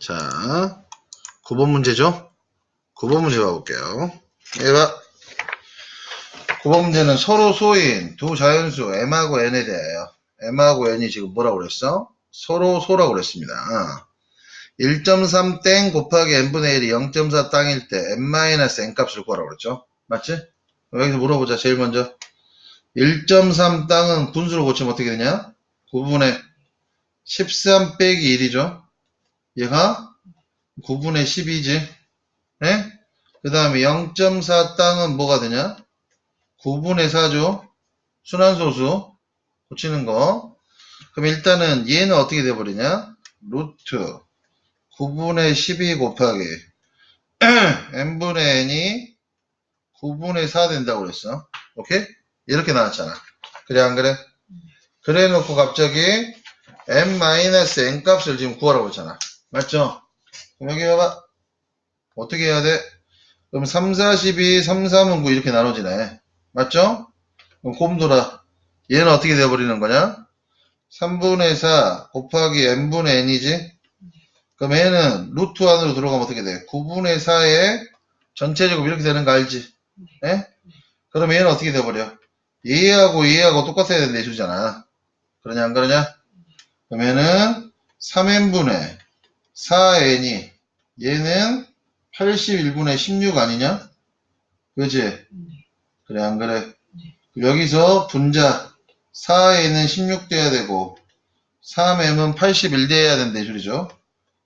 자, 9번 문제죠? 9번 문제 봐볼게요. 얘가 9번 문제는 서로 소인 두 자연수 m하고 n에 대하여 m하고 n이 지금 뭐라고 그랬어? 서로 소라고 그랬습니다. 1.3땡 곱하기 n분의 1이 0.4 땅일 때 n-n 값을 구하라고 그랬죠? 맞지? 여기서 물어보자. 제일 먼저 1.3 땅은 분수로 고치면 어떻게 되냐? 9분의 13 빼기 1이죠? 얘가 9분의 12지. 예? 그 다음에 0.4 땅은 뭐가 되냐? 9분의 4죠? 순환소수. 고치는 거. 그럼 일단은 얘는 어떻게 돼버리냐? 루트 9분의 12 곱하기 n분의 n이 9분의 4 된다고 그랬어. 오케이? 이렇게 나왔잖아. 그래 안 그래? 그래 놓고 갑자기 n-n 값을 지금 구하라고 했잖아. 맞죠? 그럼 여기 봐봐. 어떻게 해야 돼? 그럼 3, 4, 12, 3, 3은 9 이렇게 나눠지네. 맞죠? 그럼 곰돌아. 얘는 어떻게 돼버리는 거냐? 3분의 4 곱하기 n분의 n이지? 그럼 얘는 루트 안으로 들어가면 어떻게 돼? 9분의 4에 전체 제곱 이렇게 되는 거 알지? 예? 그럼 얘는 어떻게 돼버려? 얘하고 얘하고 똑같아야 된다 이소잖아. 그러냐 안 그러냐? 얘는 3n분의 4n이 얘는 81분의 16 아니냐? 그지? 그래 안 그래? 여기서 분자 4n은 16 돼야 되고 3m은 81 돼야 이 소리죠.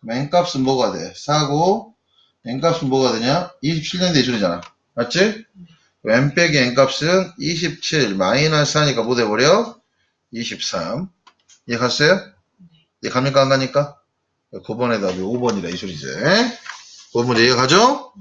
그럼 n값은 뭐가 돼? 4고 n값은 뭐가 되냐? 27 된다 이 소리잖아. 맞지? n 빼기 n값은 27 마이너스 하니까 뭐 돼버려? 23 이해 갔어요? 이해 갑니까 안 가니까? 9번에 답이 5번이다 이 소리지 5번 문제 이해 가죠?